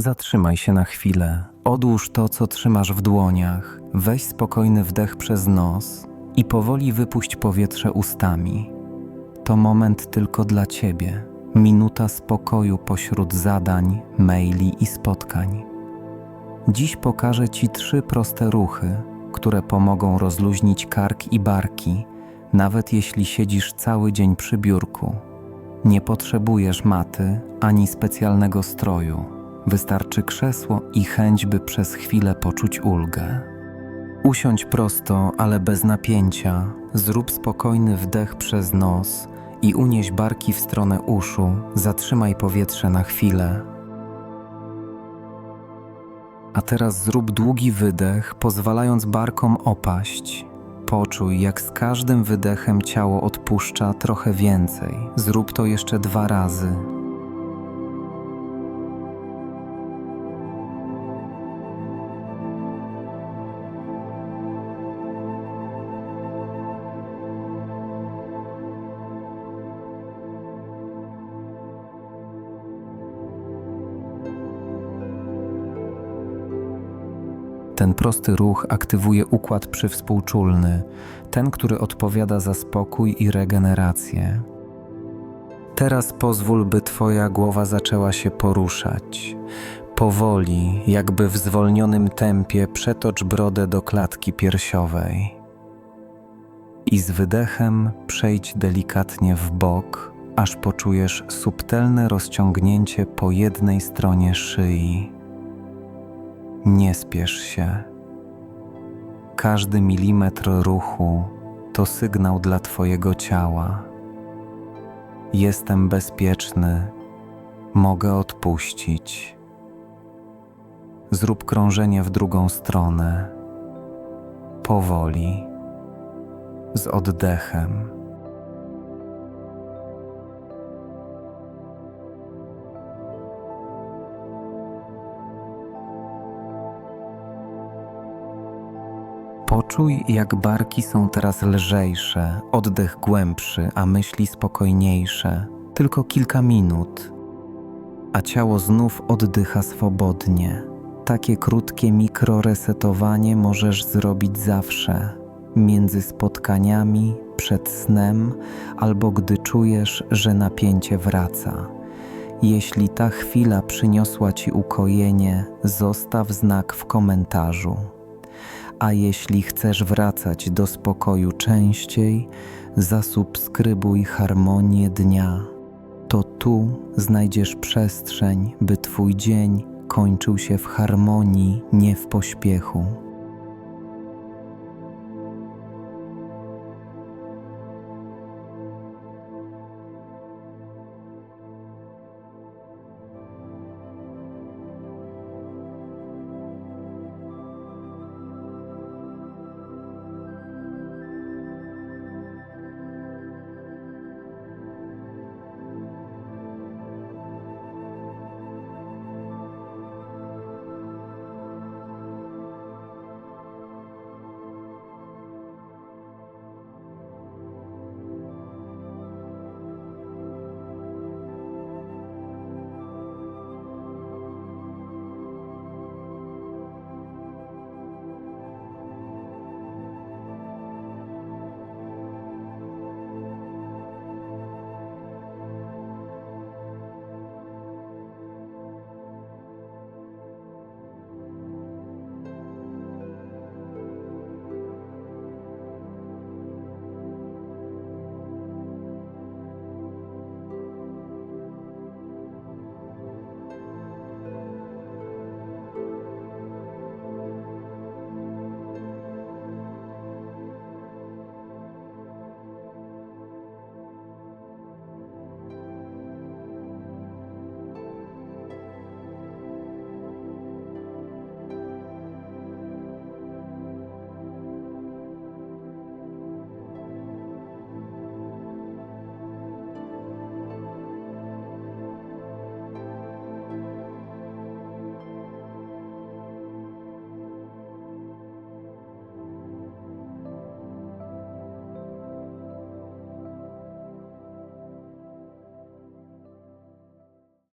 Zatrzymaj się na chwilę, odłóż to, co trzymasz w dłoniach, weź spokojny wdech przez nos i powoli wypuść powietrze ustami. To moment tylko dla ciebie, minuta spokoju pośród zadań, maili i spotkań. Dziś pokażę ci trzy proste ruchy, które pomogą rozluźnić kark i barki, nawet jeśli siedzisz cały dzień przy biurku. Nie potrzebujesz maty ani specjalnego stroju. Wystarczy krzesło i chęć, by przez chwilę poczuć ulgę. Usiądź prosto, ale bez napięcia. Zrób spokojny wdech przez nos i unieś barki w stronę uszu. Zatrzymaj powietrze na chwilę. A teraz zrób długi wydech, pozwalając barkom opaść. Poczuj, jak z każdym wydechem ciało odpuszcza trochę więcej. Zrób to jeszcze dwa razy. Ten prosty ruch aktywuje układ przywspółczulny, ten, który odpowiada za spokój i regenerację. Teraz pozwól, by Twoja głowa zaczęła się poruszać. Powoli, jakby w zwolnionym tempie, przetocz brodę do klatki piersiowej. I z wydechem przejdź delikatnie w bok, aż poczujesz subtelne rozciągnięcie po jednej stronie szyi. Nie spiesz się. Każdy milimetr ruchu to sygnał dla Twojego ciała. Jestem bezpieczny, mogę odpuścić. Zrób krążenie w drugą stronę. Powoli, z oddechem. Poczuj, jak barki są teraz lżejsze, oddech głębszy, a myśli spokojniejsze. Tylko kilka minut, a ciało znów oddycha swobodnie. Takie krótkie mikroresetowanie możesz zrobić zawsze, między spotkaniami, przed snem albo gdy czujesz, że napięcie wraca. Jeśli ta chwila przyniosła ci ukojenie, zostaw znak w komentarzu. A jeśli chcesz wracać do spokoju częściej, zasubskrybuj harmonię dnia. To tu znajdziesz przestrzeń, by Twój dzień kończył się w harmonii, nie w pośpiechu.